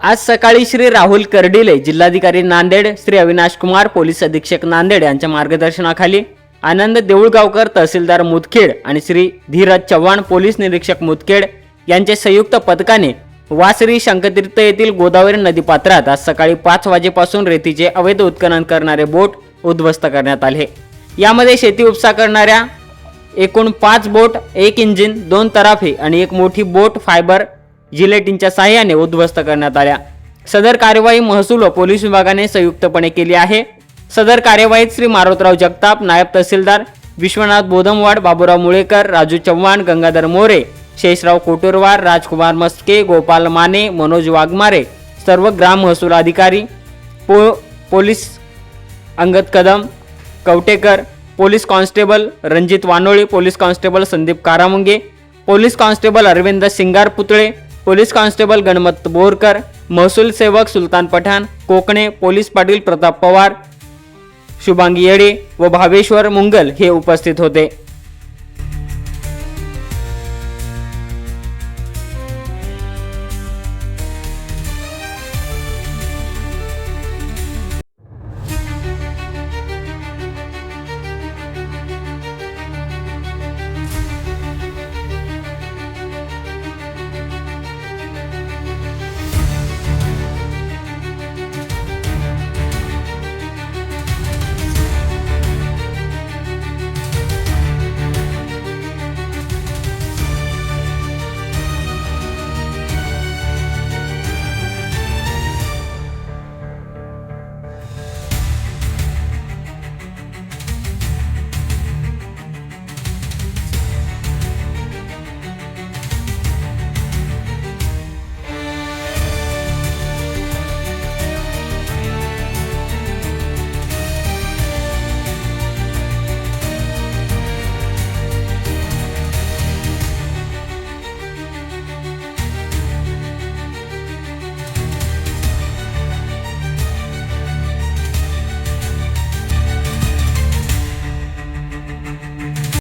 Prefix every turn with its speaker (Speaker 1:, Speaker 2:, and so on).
Speaker 1: आज सकाळी श्री राहुल कर्डिले जिल्हाधिकारी नांदेड श्री अविनाश कुमार पोलीस अधीक्षक नांदेड यांच्या मार्गदर्शनाखाली आनंद देऊळगावकर तहसीलदार मुदखेड आणि श्री धीरज चव्हाण पोलीस निरीक्षक मुदखेड यांच्या संयुक्त पथकाने वासरी शंकतीर्थ येथील गोदावरी नदीपात्रात आज सकाळी पाच वाजेपासून रेतीचे अवैध उत्खनन करणारे बोट उद्ध्वस्त करण्यात आले. यामध्ये शेती उपसा करणाऱ्या एकूण पाच बोट एक इंजिन दोन तराफे आणि एक मोठी बोट फायबर जिलेटिनच्या सहाय्याने उद्ध्वस्त करण्यात आल्या. सदर कार्यवाही महसूल व पोलीस विभागाने संयुक्तपणे केली आहे. सदर कार्यवाहीत श्री मारोतराव जगताप नायब तहसीलदार विश्वनाथ बोधमवाड बाबूराव मुळेकर राजू चव्हाण गंगाधर मोरे शेषराव कोटुरवार राजकुमार मस्के गोपाल माने मनोज वाघमारे सर्व ग्राम महसूल अधिकारी पो police Angad Kadam Kavtekar police constable Ranjit Wanole police constable Sandeep Karamunge police constable Arvind Singar Putale police constable Ganmat Borkar महसूल सेवक सुलतान पठाण कोकणे पोलीस पाटील प्रताप पवार शुभांगी येडे व भावेश्वर मुंगल हे उपस्थित होते.